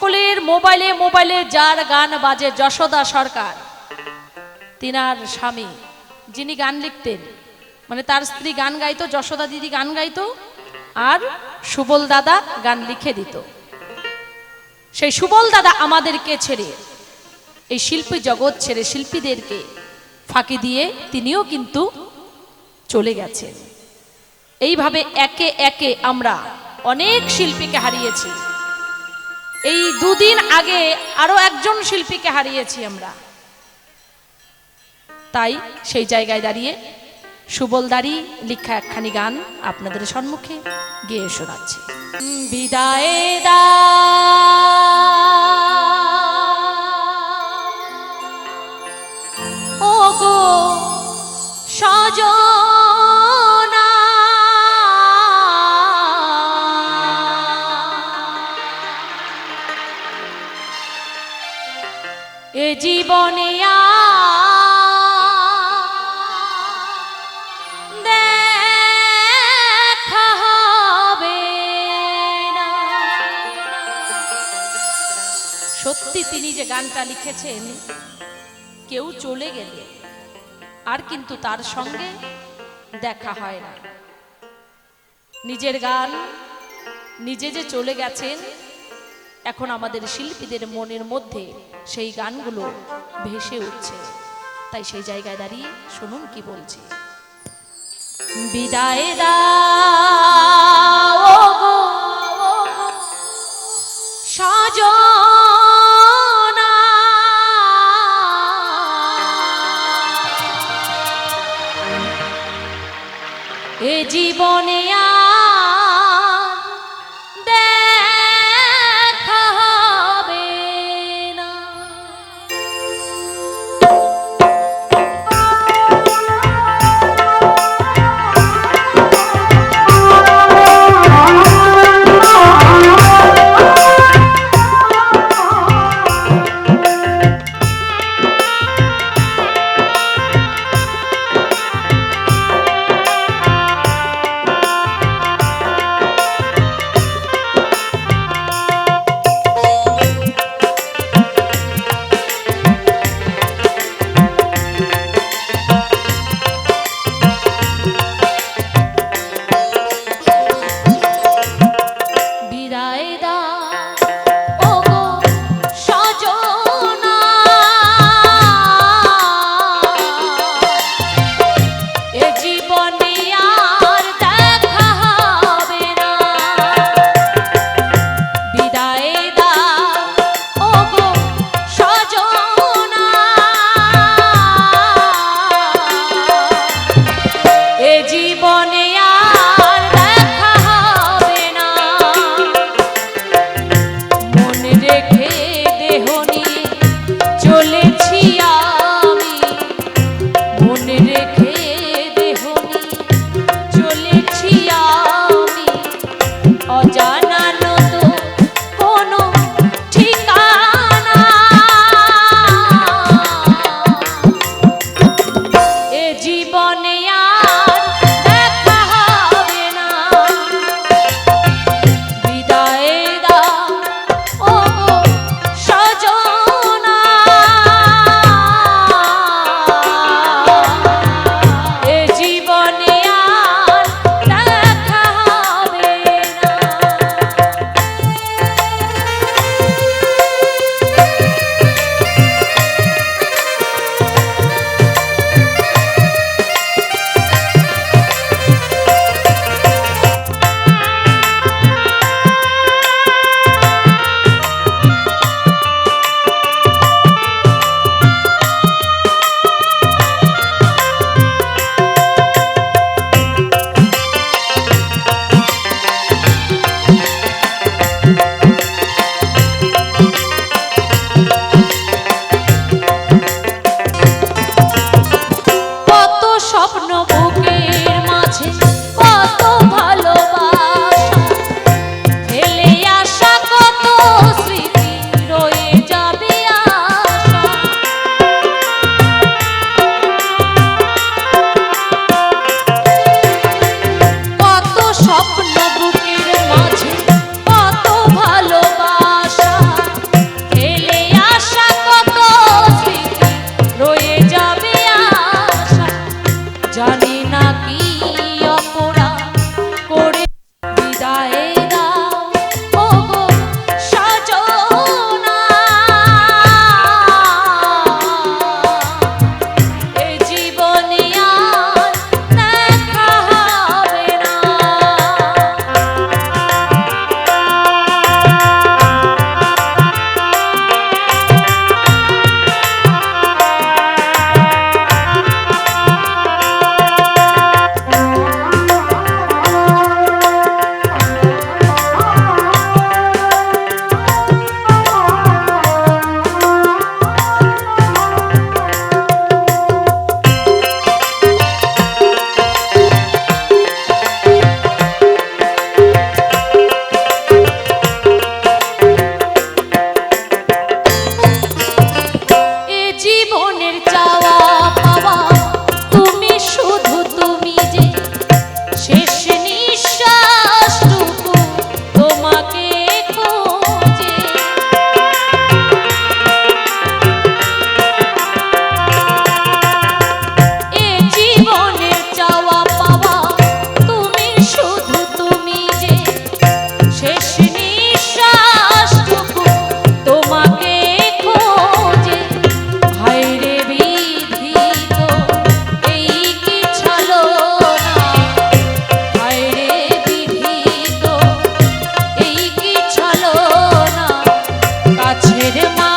সকলের মোবাইলে মোবাইলে যার গান বাজে যশোদা সরকার। তিনার স্বামী, যিনি গান লিখতেন মানে তার স্ত্রী গান গাইতো, যশোদা দিদি গান গাইতো, আর সুবল দাদা গান লিখে দিত। সেই সুবল দাদা আমাদেরকে ছেড়ে, এই শিল্পী জগৎ ছেড়ে শিল্পীদেরকে ফাঁকি দিয়ে তিনিও কিন্তু চলে গেছেন। এইভাবে একে একে আমরা অনেক শিল্পীকে হারিয়েছি। এই দুদিন আগে আরও একজন শিল্পীকে হারিয়েছি আমরা। তাই সেই জায়গায় দাঁড়িয়ে সুবলদারি লিখা একখানি গান আপনাদের সম্মুখে গিয়ে শোনাচ্ছি। বিদায় দা এ জীবনে দেখা হবে না। সত্যি তিনি যে গানটা লিখেছেন, কেউ চলে গেলে আর কিন্তু তার সঙ্গে দেখা হয় না নিজের গান, নিজে যে চলে গেছেন এখন আমাদের শিল্পীদের মনের মধ্যে সেই গানগুলো ভেসে উঠছে। তাই সেই জায়গায় দাঁড়িয়ে শুনুন কি বলছি। বিদায় দা এ জীবনে কাছের মা